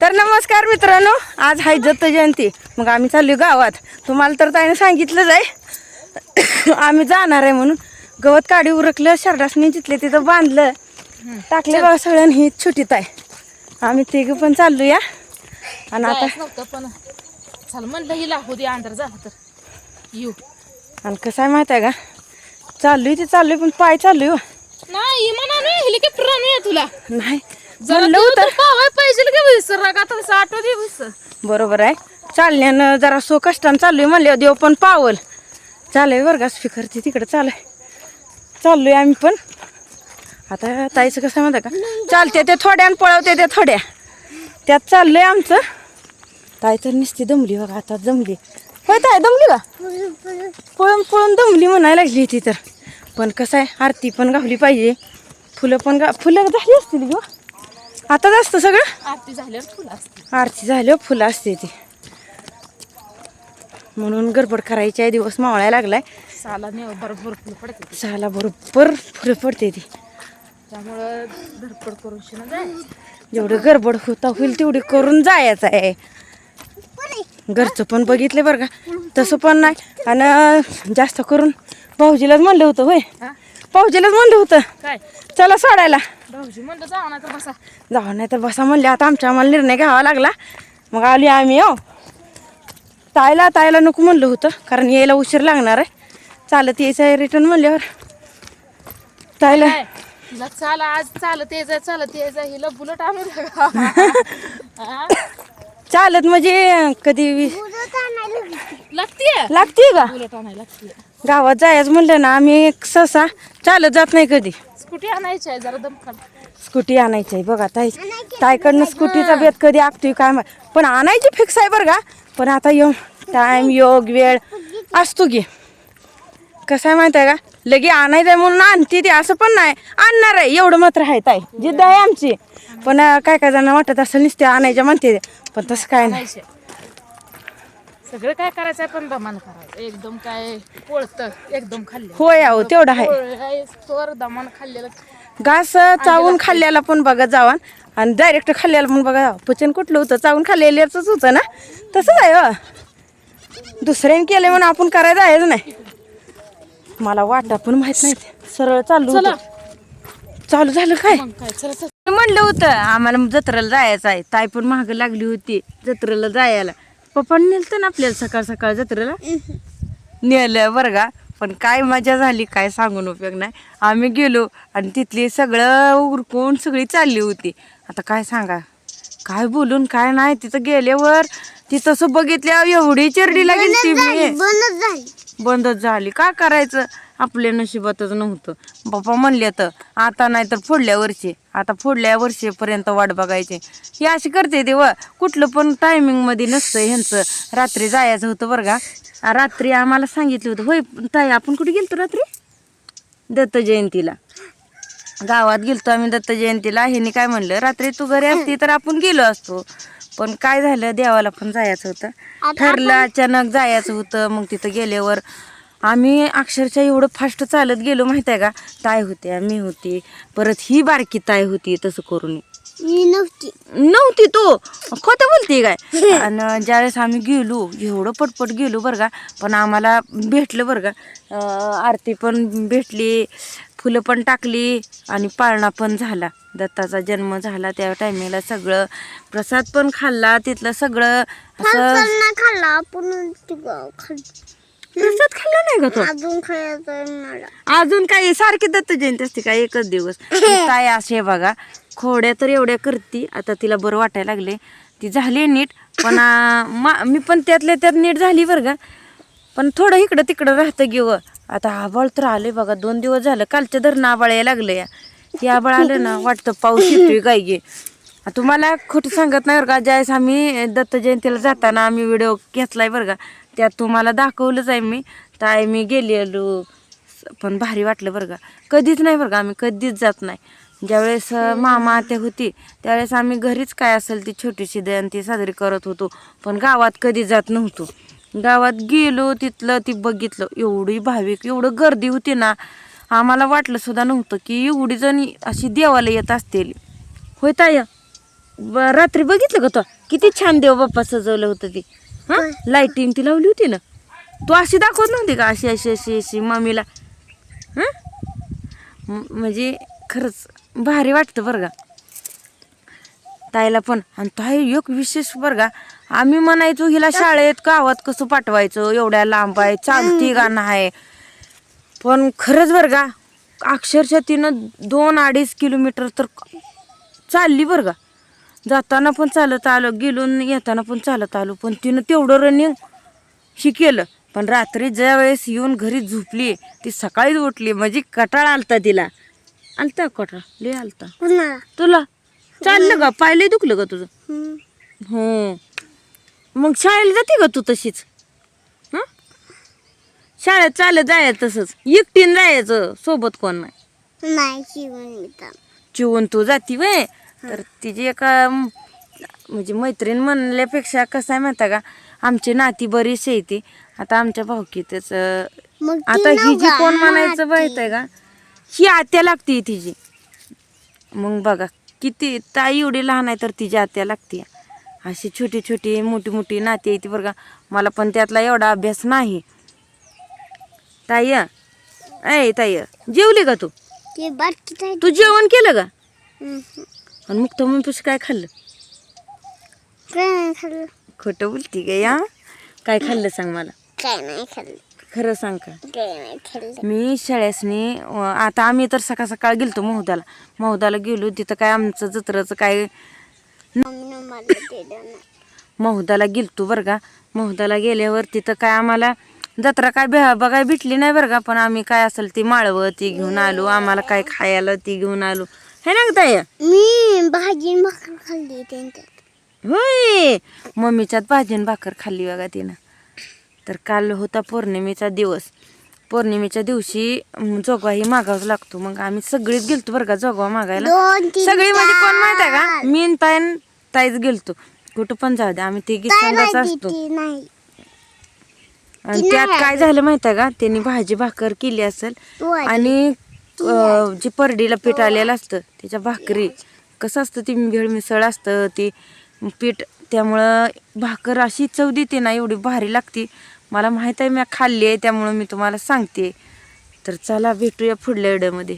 तर नमस्कार मित्रांनो आज हाय दत्त जयंती. मग आम्ही चाललो गावात. तुम्हाला तर त्याने सांगितलंच आहे. आम्ही जाणार आहे म्हणून. गवत काढी उरकलं शरडासनी जिथले तिथं बांधलं. टाकले बघा सगळ्यांनी ही छुटीत आहे आम्ही तिघं पण चाललो या आणि आता पण चल म्हणलं हिला हो दे अंधार झाला तर. येऊ. आणि कसं आहे माहिती आहे का? चाललोय ते चाललोय पण पाय चाललोय हो. नाही म्हणा नाही हेलिकॉप्टर आणूया तुला? नाही. जरा तुला होतं तर आठवत बरोबर आहे. चालण्यानं जरा सो कष्टानं चाललोय म्हणले देव पण पावल. चालय बरं का स्पीकरची तिकडे चालय चाललोय आम्ही पण. आता ताईचं कसं आहे का? चालते ते थोड्या आणि पळवते ते थोड्या. त्यात चाललंय आमचं. ताई तर नुसती दमली बघा आता दमली. होय ताई दमली का? पळून पळून दमली म्हणायला लागली ती तर. पण कसं आहे आरती पण गावली पाहिजे. फुलं पण गा फुलं झाली असतील ग. आता असतं सगळं? आरती झाल्यावर फुलं असते आरती झाल्यावर फुलं असते ती. म्हणून गडबड करायची आहे दिवस मावळायला लागलाय. साला नेव बरोबर फुलं पडते सहाला बरोबर फुलं पडते ती. त्यामुळं धडपड करून शिना जायचं. जेवढं गडबड होता होईल तेवढी करून जायचं आहे. घरचं पण बघितलं बरं का. तसं पण नाही. आणि जास्त करून भाऊजीलाच म्हणलं होतं होय. हा? भाऊजीलाच म्हणलं होतं. काय? चला सोडायला. भाऊजी म्हणलं जाऊ ना तर बसा. जाऊ नाही तर बसा म्हणले. आता आमच्या आम्हाला निर्णय घ्यावा लागला. मग आली आम्ही हो. तायला तायला नको म्हणलं होतं कारण यायला उशीर लागणार आहे. चालत यायचं आहे रिटर्न म्हणल्यावर. तायला काय? हिला चाल आज चालत यायचं चालत यायचं हिला बुलट आणू द्या. हा? चालत म्हणजे कधी लागतीये? लागते का? बुलट आणायला लागतीये. गावात जायचं म्हणलं ना आम्ही एक सहसा चालत जात नाही कधी. स्कूटी आणायची आहे जरा स्कूटी आणायची आहे बघा ताई. ताईकडनं स्कूटीचा बेत कधी आखतोय काय माहीत. पण आणायची फिक्स आहे बरं का. पण आता योग टाइम योग वेळ असतो की. कसं आहे माहीत आहे का? लगे आणायचं आहे म्हणून आणते ते असं पण नाही. आणणार आहे एवढं मात्र आहे ताई. जिद्द आहे आमची. पण अं, काय काय जण वाटत असं नुसते आणायच्या म्हणते. ते. पण तसं काय नाही. आणायचे सगळं काय करायचं आहे पण दमान करायचं. एकदम काय पोळत एकदम खाल्ले होय अहो तेवढं आहे. तोर दमान खाल्लेलं. घास चावून खाल्ल्याला पण बघा जावा आणि डायरेक्ट खाल्ल्याला पण बघा पचन कुठलं होतं? चावून खाल्लेल्याच होतं ना? तसंच आहे हो. दुसऱ्याने केलं म्हणून आपण करायचं आहेच नाही. मला वाटा पण माहीत नाही. सरळ चालू चला होतं. चालू. झालं काय? मग काय चला चला. मी म्हणलं होतं आम्हाला जत्रेला जायचं आहे. ताई पण महाग लागली होती जत्रेला जायला. पप्पा नेलतं ना आपल्याला सकाळ सकाळ जत्रेला? नेलं बरं का. पण काय मजा झाली काय सांगून उपयोग नाही. आम्ही गेलो आणि तिथली सगळं उरकून सगळी चालली होती. आता काय सांगा? काय बोलून काय नाही तिथं गेल्यावर ती तसं बघितल्यावर एवढी चिरडीला गेली मी बंदच झाली. काय करायचं? आपल्या नशिबातच नव्हतं. बाप्पा म्हणले तर आता नाही तर पुढल्या वर्षी आता पुढल्या वर्षीपर्यंत वाट बघायची. ही अशी करते ते व कुठलं पण टायमिंगमध्ये नसतं ह्यांचं. रात्री जायचं होतं बरं का. रात्री आम्हाला सांगितलं होतं होय ताई आपण कुठे गेलतो रात्री? दत्त जयंतीला. गावात गेलतो आम्ही दत्त जयंतीला. ह्यांनी काय म्हणलं रात्री तू घरी असती तर आपण गेलो असतो. पण काय झालं देवाला पण जायचं होतं. ठरलं अचानक जायचं होतं मग तिथं गेल्यावर आम्ही अक्षरशः एवढं फास्ट चालत गेलो माहिती आहे का? ताई होत्या मी होती. परत ही बारकी ताई होती तसं करून. नव्हती. तू? खोटं बोलते काय? आणि ज्यावेळेस आम्ही गेलो एवढं पटपट गेलो बरं का पण आम्हाला भेटलं बरं का. आरती पण भेटली फुलं पण टाकली आणि पाळणा पण झाला. दत्ताचा जन्म झाला त्या टायमिंगला सगळं. प्रसाद पण खाल्ला तिथलं सगळं असं खाल्ला आपण प्रसाद खाल्ला नाही का तो. अजून खायचं मला. अजून काही सारखी दत्त जयंती असते का? एकच दिवस. काय असे बघा खोड्या तर एवढ्या करती आता तिला बरं वाटायला लागले. ती झाली नीट पण आ, मा- मी पण त्यातल्या त्यात नीट झाली बरं का. पण थोडं इकडं तिकडं राहतं घेऊ आता आबाळ तर आले बघा दोन दिवस झालं कालच्या धरणं आबाळ यायला लागलं या. ते आबाळ आलं ना वाटतं पाऊस येतोय काय गे. तुम्हाला खोटं सांगत नाही बरं का? ज्यावेळेस आम्ही दत्त जयंतीला जाताना आम्ही व्हिडिओ घेतलाय बरं का? त्यात तुम्हाला दाखवलंच आहे मी. ताय मी गेलेलो पण भारी वाटलं बरं का? कधीच नाही बरं का आम्ही कधीच जात नाही. ज्यावेळेस मामा आत्या होती त्यावेळेस आम्ही घरीच काय असेल ती छोटीशी जयंती साजरी करत होतो. पण गावात कधी जात नव्हतो. गावात गेलो तिथलं ती बघितलं. एवढी भाविक एवढं गर्दी होती ना आम्हाला वाटलं सुद्धा नव्हतं की एवढी जण अशी देवाला येत असतील. होय ताय ब- रात्री बघितलं का तो? किती छान देव बाप्पा सजवलं होतं ती. हा? लाईटिंग ती लावली होती ना. तू अशी दाखवत नव्हती का अशी अशी अशी अशी मम्मीला हं? म्हणजे खरंच भारी वाटतं बरं का. ताईला पण. आणि ताई एक विशेष बरं का आम्ही म्हणायचो हिला शाळेत गावात कसं पाठवायचं? एवढ्या लांब आहे चालती का नाही? पण खरंच बरं का अक्षरशः तिनं दोन अडीच किलोमीटर तर चालली बरं का. जाताना पण चालत आलो गेलो न येताना पण चालत आलो पण तिनं तेवढं रनिंग ही केलं. पण रात्री ज्या वेळेस येऊन घरी झोपली ती सकाळीच उठली. म्हणजे कटाळा आलता तिला. आलता कटाळा? लय आलता. तुला? चाललं का पाय लय दुखलं का तुझं. हम्म. हो. मग शाळेला जाते का तू तशीच? हं? शाळेत चालत जायचं तसंच. एकटीन जायचं सोबत कोण नाही. चिवून तू जाती वय. तर तिची एका म्हणजे मैत्रीण म्हणल्यापेक्षा कसं आहे माहिती का? आमची नाती बरीचशी आहे ती. आता आमच्या भावकीतच आता ही जी कोण? म्हणायचं. माहीत आहे का? ही आत्या लागते तिची. मग बघा किती ताई एवढी लहान आहे तर तिची आत्या लागते. अशी छोटी छोटी मोठी मोठी नाती आहे ती बरं का. मला पण त्यातला एवढा अभ्यास नाही. ताई ऐ ताई जेवली का तू? ती जेवण केलं का. आणि मुक्त मम्मीपाशी काय खाल्लं? काय नाही खाल्लं. खोटं बोलती का या. काय खाल्लं सांग मला? काय नाही खाल्लं. खरं सांग का? काय नाही खाल्लं. मी शाळेसनी आता आम्ही तर सकाळ सकाळ गेलतो महुदाला. महुदाला गेलो तिथं काय आमचं जत्राचं काय मम्मीनं मला दिलं नाही. महुदाला गेलतो बरं का? महुदाला गेल्यावर तिथं काय आम्हाला जत्रा काय बे बघाय भेटली नाही बरं का? पण आम्ही काय असेल ती माळवं ती घेऊन आलो आम्हाला काय खायला ती घेऊन आलो. हे ना ताई. मी भाजी आणि भाकर खाल्ली त्यांच्यात. होय. मम्मीच्यात भाजी आणि भाकर खाल्ली बघा तिनं. तर काल होता पौर्णिमेचा दिवस. पौर्णिमेच्या दिवशी अं, जोगवाही मागावं लागतो. मग आम्ही सगळीच गेलतो बरं का जोगवा मागायला. दोन तीन सगळी म्हणजे कोण माहीत आहे का. मी आणि ताई आणि ताईच गेलतो. कुठं पण जाऊ दे. आम्ही तिघी काय संघाच माहिती असतो. ती नाही. आणि त्यात काय झालं माहीत आहे का? त्यांनी भाजी भाकर केली असेल. आणि जे परडीला पीठ आलेलं असतं त्याच्या भाकरी. कसं असतं ती भेळ मिसळ असतं ती पीठ त्यामुळं भाकर अशी चव देते ना एवढी भारी लागते. मला माहीत आहे मी खाल्ली आहे त्यामुळं मी तुम्हाला सांगते. तर चला भेटूया पुढल्या व्हिडिओमध्ये.